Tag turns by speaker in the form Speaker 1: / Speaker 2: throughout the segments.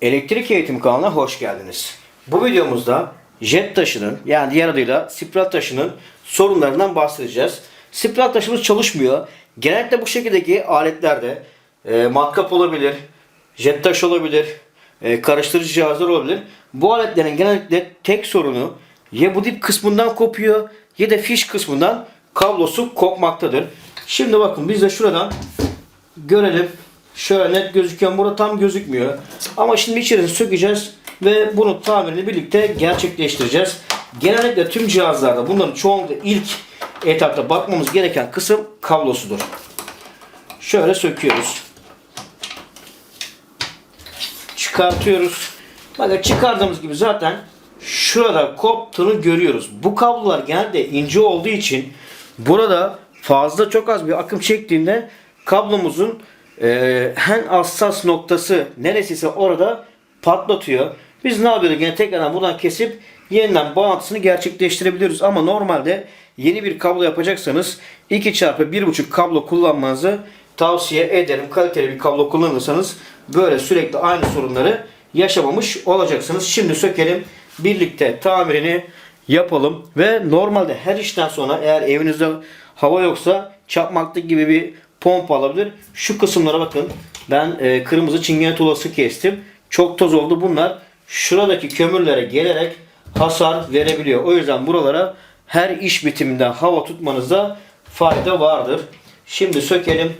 Speaker 1: Elektrik Eğitim kanalına hoş geldiniz. Bu videomuzda jet taşının yani diğer adıyla spiral taşının sorunlarından bahsedeceğiz. Spiral taşımız çalışmıyor. Genellikle bu şekildeki aletlerde e, matkap olabilir, jet taş olabilir, e, karıştırıcı cihazlar olabilir. Bu aletlerin genellikle tek sorunu ya bu dip kısmından kopuyor ya da fiş kısmından kablosu kopmaktadır. Şimdi bakın biz de şuradan görelim. Şöyle net gözüküyor. Burada tam gözükmüyor. Ama şimdi içerisini sökeceğiz ve bunu tamirini birlikte gerçekleştireceğiz. Genellikle tüm cihazlarda bunların çoğunlukla ilk etapta bakmamız gereken kısım kablosudur. Şöyle söküyoruz. Çıkartıyoruz. Bakın çıkardığımız gibi zaten şurada koptuğunu görüyoruz. Bu kablolar genelde ince olduğu için burada fazla çok az bir akım çektiğinde kablomuzun e, en hassas noktası neresiyse orada patlatıyor. Biz ne yapıyoruz? Yine tekrardan buradan kesip yeniden bağlantısını gerçekleştirebiliyoruz. Ama normalde yeni bir kablo yapacaksanız 2 çarpı 1.5 kablo kullanmanızı tavsiye ederim. Kaliteli bir kablo kullanırsanız böyle sürekli aynı sorunları yaşamamış olacaksınız. Şimdi sökelim. Birlikte tamirini yapalım ve normalde her işten sonra eğer evinizde hava yoksa çakmaklık gibi bir pompa alabilir. Şu kısımlara bakın. Ben e, kırmızı çingene tulası kestim. Çok toz oldu. Bunlar şuradaki kömürlere gelerek hasar verebiliyor. O yüzden buralara her iş bitiminden hava tutmanızda fayda vardır. Şimdi sökelim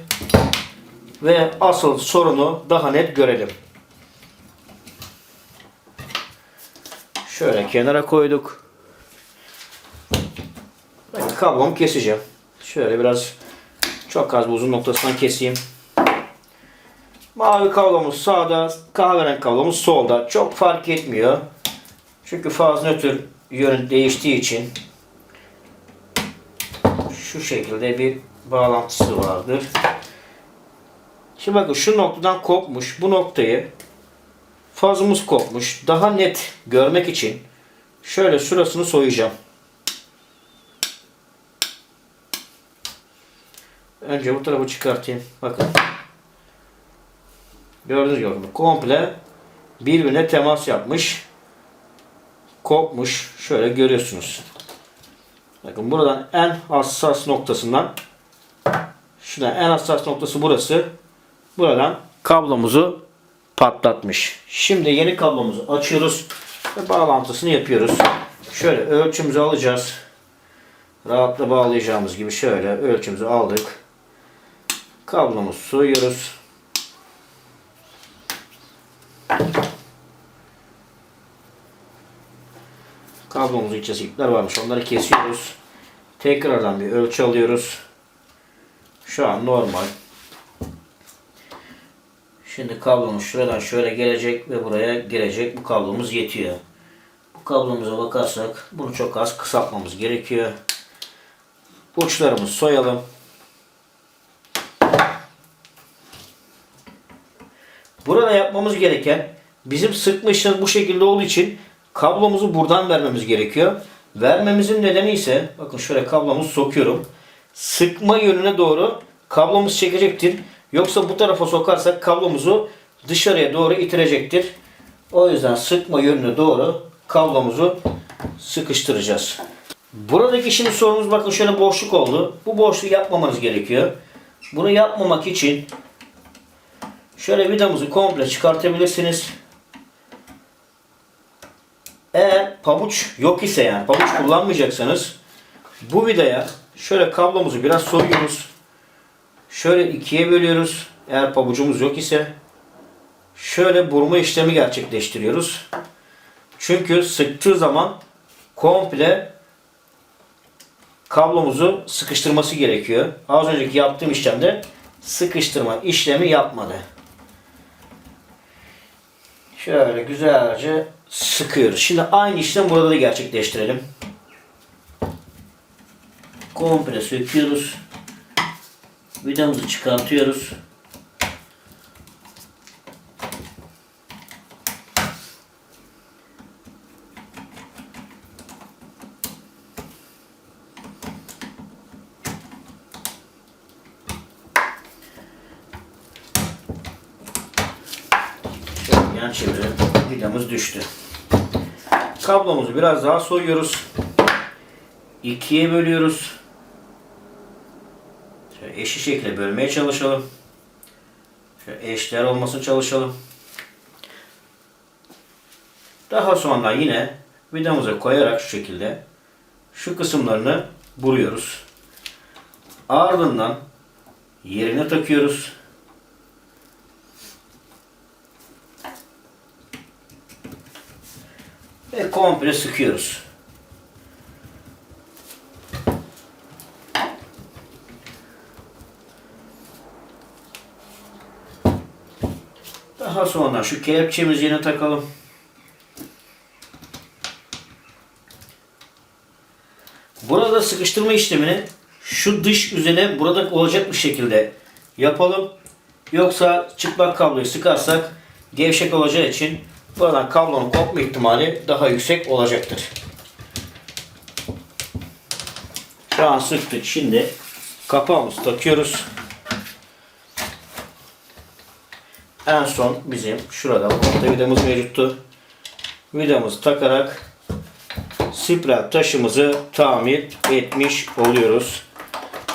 Speaker 1: ve asıl sorunu daha net görelim. Şöyle kenara koyduk. Ben kablomu keseceğim. Şöyle biraz çok az uzun noktasından keseyim. Mavi kablomuz sağda, kahverengi kablomuz solda. Çok fark etmiyor. Çünkü faz nötr yön değiştiği için şu şekilde bir bağlantısı vardır. Şimdi bakın şu noktadan kopmuş. Bu noktayı fazımız kopmuş. Daha net görmek için şöyle şurasını soyacağım. Önce bu tarafı çıkartayım. Bakın. Gördünüz mü? Komple birbirine temas yapmış. Kopmuş. Şöyle görüyorsunuz. Bakın buradan en hassas noktasından şuradan en hassas noktası burası. Buradan kablomuzu patlatmış. Şimdi yeni kablomuzu açıyoruz ve bağlantısını yapıyoruz. Şöyle ölçümüzü alacağız. Rahatla bağlayacağımız gibi şöyle ölçümüzü aldık. Kablomuzu soyuyoruz. Kablomuzun içinde ipler varmış. Onları kesiyoruz. Tekrardan bir ölçü alıyoruz. Şu an normal. Şimdi kablomuz şuradan şöyle gelecek ve buraya gelecek. Bu kablomuz yetiyor. Bu kablomuza bakarsak bunu çok az kısaltmamız gerekiyor. Uçlarımızı soyalım. Burada yapmamız gereken bizim sıkma işlemi bu şekilde olduğu için kablomuzu buradan vermemiz gerekiyor. Vermemizin nedeni ise bakın şöyle kablomuzu sokuyorum. Sıkma yönüne doğru kablomuz çekecektir. Yoksa bu tarafa sokarsak kablomuzu dışarıya doğru itirecektir. O yüzden sıkma yönüne doğru kablomuzu sıkıştıracağız. Buradaki şimdi sorunumuz bakın şöyle boşluk oldu. Bu boşluğu yapmamanız gerekiyor. Bunu yapmamak için şöyle vidamızı komple çıkartabilirsiniz. Eğer pabuç yok ise yani pabuç kullanmayacaksanız bu vidaya şöyle kablomuzu biraz soyuyoruz. Şöyle ikiye bölüyoruz. Eğer pabucumuz yok ise şöyle burma işlemi gerçekleştiriyoruz. Çünkü sıktığı zaman komple kablomuzu sıkıştırması gerekiyor. Az önceki yaptığım işlemde sıkıştırma işlemi yapmadı. Şöyle güzelce sıkıyoruz. Şimdi aynı işlem burada da gerçekleştirelim. Komple söküyoruz. Vidamızı çıkartıyoruz. Çeviren çeviren vidamız düştü. Kablomuzu biraz daha soyuyoruz. İkiye bölüyoruz. Şöyle eşit şekilde bölmeye çalışalım. Şöyle eşdeğer olmasını çalışalım. Daha sonra yine vidamıza koyarak şu şekilde şu kısımlarını vuruyoruz. Ardından yerine takıyoruz. Ve komple sıkıyoruz. Daha sonra şu kelepçemizi yine takalım. Burada sıkıştırma işlemini şu dış üzerine burada olacak bir şekilde yapalım. Yoksa çıplak kabloyu sıkarsak gevşek olacağı için buradan kablonun kopma ihtimali daha yüksek olacaktır. Şu an sıktık. Şimdi kapağımızı takıyoruz. En son bizim şurada orta vidamız mevcuttu. Vidamızı takarak spiral taşımızı tamir etmiş oluyoruz.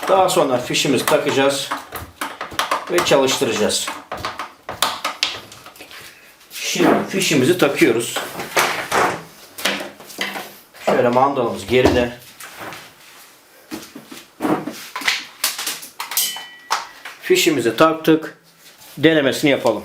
Speaker 1: Daha sonra fişimizi takacağız ve çalıştıracağız. Şimdi fişimizi takıyoruz. Şöyle mandalımız geride. Fişimizi taktık. Denemesini yapalım.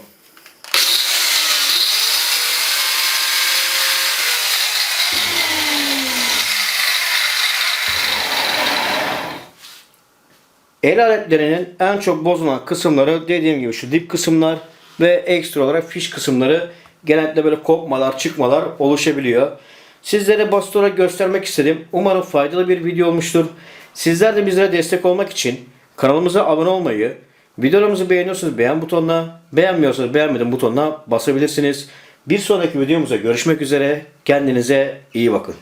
Speaker 1: El aletlerinin en çok bozulan kısımları dediğim gibi şu dip kısımlar ve ekstra olarak fiş kısımları genellikle böyle kopmalar, çıkmalar oluşabiliyor. Sizlere basit olarak göstermek istedim. Umarım faydalı bir video olmuştur. Sizler de bizlere destek olmak için kanalımıza abone olmayı, videolarımızı beğeniyorsanız beğen butonuna, beğenmiyorsanız beğenmedim butonuna basabilirsiniz. Bir sonraki videomuzda görüşmek üzere. Kendinize iyi bakın.